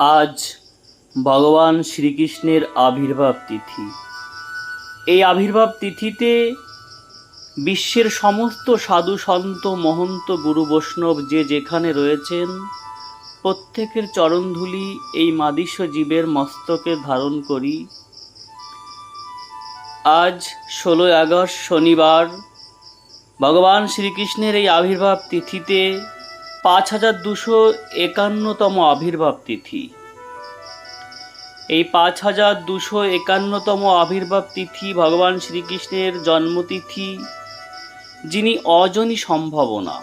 আজ ভগবান শ্রীকৃষ্ণের আবির্ভাব তিথি। এই আবির্ভাব তিথিতে বিশ্বের সমস্ত সাধু সন্ত, মহন্ত গুরু বৈষ্ণব যে যেখানে রয়েছেন, প্রত্যেকের চরণধুলি এই মাদিস্য জীবের মস্তকে ধারণ করি। আজ ষোলোই আগস্ট শনিবার ভগবান শ্রীকৃষ্ণের এই আবির্ভাব তিথিতে পাঁচ হাজার দুশো একান্নতম আবির্ভাব তিথি। এই পাঁচ হাজার দুশো একান্নতম আবির্ভাব তিথি ভগবান শ্রীকৃষ্ণের জন্মতিথি, যিনি অজনী সম্ভাবনা।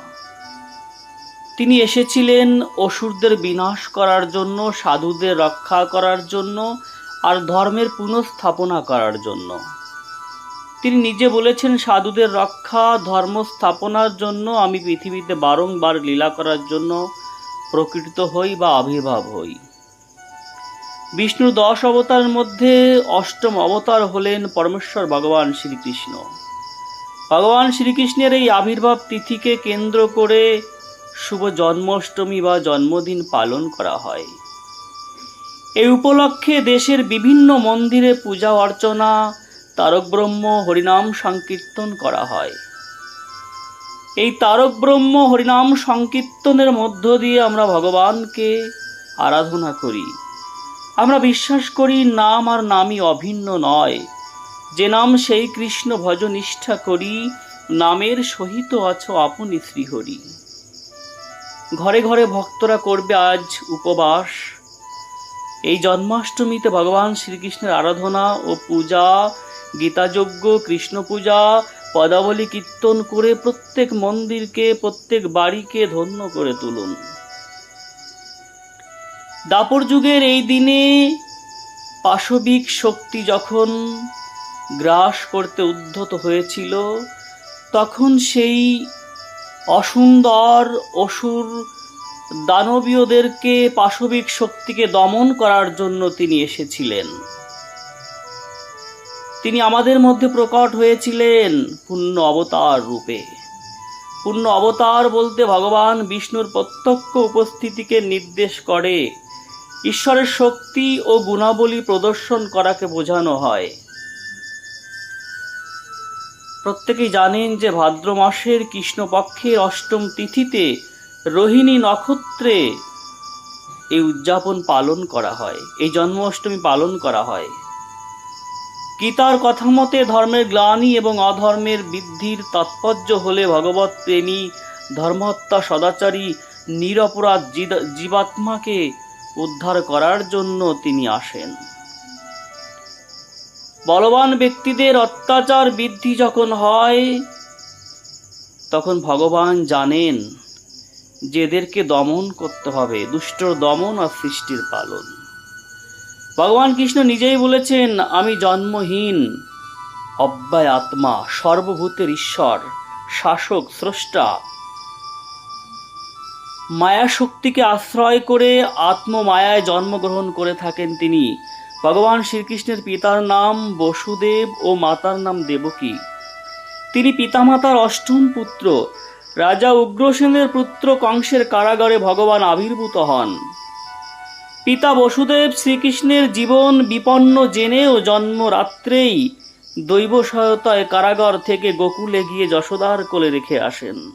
তিনি এসেছিলেন অসুরদের বিনাশ করার জন্য, সাধুদের রক্ষা করার জন্য, আর ধর্মের পুনঃস্থাপনা করার জন্য। তিনি নিজে বলেছেন, সাধুদের রক্ষা, ধর্ম স্থাপনার জন্য আমি পৃথিবীতে বারংবার লীলা করার জন্য প্রকৃত হই বা আবির্ভাব হই। বিষ্ণুর দশ অবতারের মধ্যে অষ্টম অবতার হলেন পরমেশ্বর ভগবান শ্রীকৃষ্ণ। ভগবান শ্রীকৃষ্ণের এই আবির্ভাব তিথিকে কেন্দ্র করে শুভ জন্মাষ্টমী বা জন্মদিন পালন করা হয়। এই উপলক্ষে দেশের বিভিন্ন মন্দিরে পূজা অর্চনা তারক ব্রহ্ম হরিনাম সংকীর্তন করা হয়। এই তারক ব্রহ্ম হরিনাম সংকীর্তনের মধ্য দিয়ে আমরা ভগবানকে আরাধনা করি। আমরা বিশ্বাস করি নাম আর নামই অভিন্ন নয়। যে নাম সেই কৃষ্ণ ভজ নিষ্ঠা করি, নামের সহিত আছো আপনি শ্রীহরি। ঘরে ঘরে ভক্তরা করবে আজ উপবাস। এই জন্মাষ্টমীতে ভগবান শ্রীকৃষ্ণের আরাধনা ও পূজা, গীতাযজ্ঞ, কৃষ্ণ পূজা, পদাবলী কীর্তন করে প্রত্যেক মন্দিরকে, প্রত্যেক বাড়িকে ধন্য করে তুলুন। দাপর যুগের এই দিনে পাশবিক শক্তি যখন গ্রাস করতে উদ্ধত হয়েছিল, তখন সেই অসুন্দর অসুর দানবীয়দেরকে পাশবিক শক্তিকে দমন করার জন্য তিনি এসেছিলেন। তিনি আমাদের মধ্যে প্রকট হয়েছিলেন পূর্ণ অবতার রূপে। পূর্ণ অবতার বলতে ভগবান বিষ্ণুর প্রত্যক্ষ উপস্থিতিকে নির্দেশ করে। ঈশ্বরের শক্তি ও গুণাবলী প্রদর্শন করাকে বোঝানো হয়। প্রত্যেকেই জানেন যে ভাদ্র মাসের কৃষ্ণপক্ষের অষ্টম তিথিতে রোহিণী নক্ষত্রে এই উদযাপন পালন করা হয়, এই জন্মাষ্টমী পালন করা হয়। গীতার কথা মতে ধর্মের গ্লানি এবং অধর্মের বৃদ্ধির তাৎপর্য হলে ভগবত প্রেমী, ধর্মহত্যা সদাচারী, নিরপরাধ জীবাত্মাকে উদ্ধার করার জন্য তিনি আসেন। বলবান ব্যক্তিদের অত্যাচার বৃদ্ধি যখন হয়, তখন ভগবান জানেন যে এদেরকে দমন করতে হবে দুষ্টর দমন আর সৃষ্টির পালন। ভগবান কৃষ্ণ নিজেই বলেছেন, আমি জন্মহীন, অব্যয় আত্মা, সর্বভূতের ঈশ্বর, শাসক, স্রষ্টা। মায়া শক্তিকে আশ্রয় করে আত্মমায়ায় জন্মগ্রহণ করে থাকেন তিনি। ভগবান শ্রীকৃষ্ণের পিতার নাম বসুদেব ও মাতার নাম দেবকী। তিনি পিতামাতার অষ্টম পুত্র রাজা উগ্রসেনের পুত্র কংসের কারাগারে ভগবান আবির্ভূত হন। পিতা বসুদেব শ্রীকৃষ্ণের জীবন বিপন্ন জেনেও জন্ম রাত্রেই দৈব সহায়তায় কারাগার থেকে গোকুলে গিয়ে যশোদার কোলে রেখে আসেন।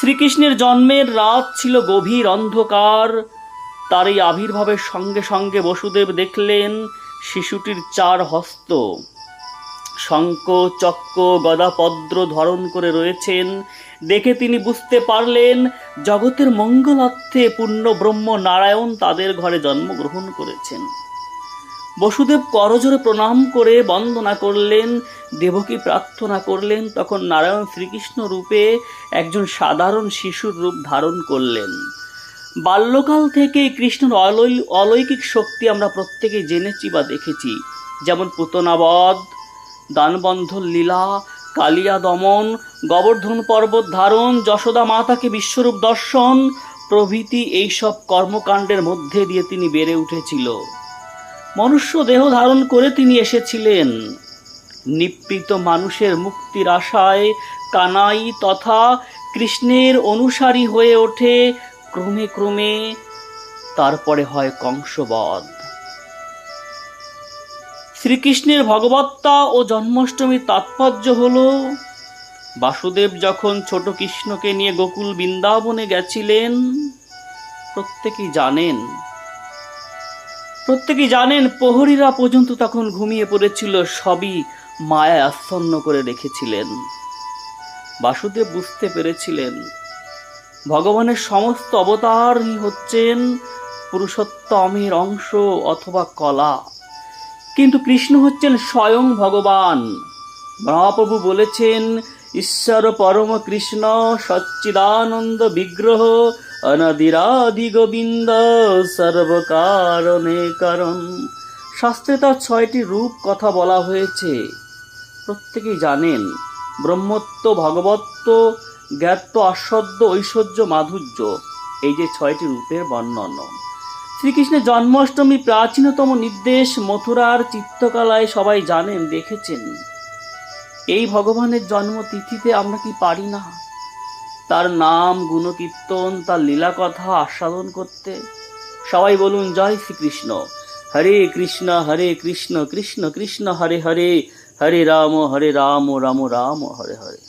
শ্রীকৃষ্ণের জন্মের রাত ছিল গভীর অন্ধকার। তার এই আবির্ভাবের সঙ্গে সঙ্গে বসুদেব দেখলেন শিশুটির চার হস্ত। শঙ্খ চক্র গদাপদ্র ধারণ করে রয়েছেন। দেখে তিনি বুঝতে পারলেন, জগতের মঙ্গলার্থে পূর্ণ ব্রহ্ম নারায়ণ তাদের ঘরে জন্মগ্রহণ করেছেন। বসুদেব করজোরে প্রণাম করে বন্দনা করলেন, দেবকী প্রার্থনা করলেন, তখন নারায়ণ শ্রীকৃষ্ণ রূপে একজন সাধারণ শিশুর রূপ ধারণ করলেন। বাল্যকাল থেকেই কৃষ্ণর অলৌ, অলৌকিক শক্তি আমরা প্রত্যেকে জেনেছি বা দেখেছি, যেমন পুতনাবধ দানবন্ধন লীলা, কালিয়া দমন, গোবর্ধন পর্বত ধারণ, যশোদা মাতাকে বিশ্বরূপ দর্শন, প্রভৃতি এইসব কর্মকাণ্ডের মধ্যে দিয়ে তিনি বেড়ে উঠেছিল। মনুষ্য দেহ ধারণ করে তিনি এসেছিলেন। নিপীড়িত মানুষের মুক্তির আশায় কানাই তথা কৃষ্ণের অনুসারী হয়ে ওঠে ক্রমে ক্রমে, তারপরে হয় কংসবধ। শ্রীকৃষ্ণের ভগবত্তা ও জন্মাষ্টমীর তাৎপর্য হল, বাসুদেব যখন ছোট কৃষ্ণকে নিয়ে গোকুল বৃন্দাবনে গেছিলেন, প্রত্যেকেই জানেন প্রত্যেকেই জানেন প্রহরীরা পর্যন্ত তখন ঘুমিয়ে পড়েছিল, সবই মায়া আচ্ছন্ন করে রেখেছিলেন। বাসুদেব বুঝতে পেরেছিলেন, ভগবানের সমস্ত অবতারই হচ্ছেন পুরুষোত্তমের অংশ অথবা কলা। কিন্তু কৃষ্ণ হচ্ছেন স্বয়ং ভগবান। মহাপ্রভু বলেছেন, ঈশ্বর পরম কৃষ্ণ, সচ্চিদানন্দ বিগ্রহ অনাদিরাদি গোবিন্দ সর্বকারণে কারণ শাস্ত্রে তার ছয়টি রূপ কথা বলা হয়েছে। প্রত্যেকেই জানেন, ব্রহ্মত্ব, ভগবত্ব, জ্ঞাত্ব আস্বদ্য ঐশ্বর্য, মাধুর্য, এই যে ছয়টি রূপের বর্ণন। শ্রীকৃষ্ণের জন্মাষ্টমী প্রাচীনতম নির্দেশ মথুরার চিত্রকলায় সবাই জানেন, দেখেছেন। এই ভগবানের জন্মতিথিতে আমরা কি পারি না? তার নাম, গুণকীর্তন, তার লীলা কথা আস্বাদন করতে। সবাই বলুন, জয় শ্রীকৃষ্ণ। হরে কৃষ্ণ হরে কৃষ্ণ কৃষ্ণ কৃষ্ণ, হরে হরে। হরে রাম হরে রাম রাম রাম, হরে হরে।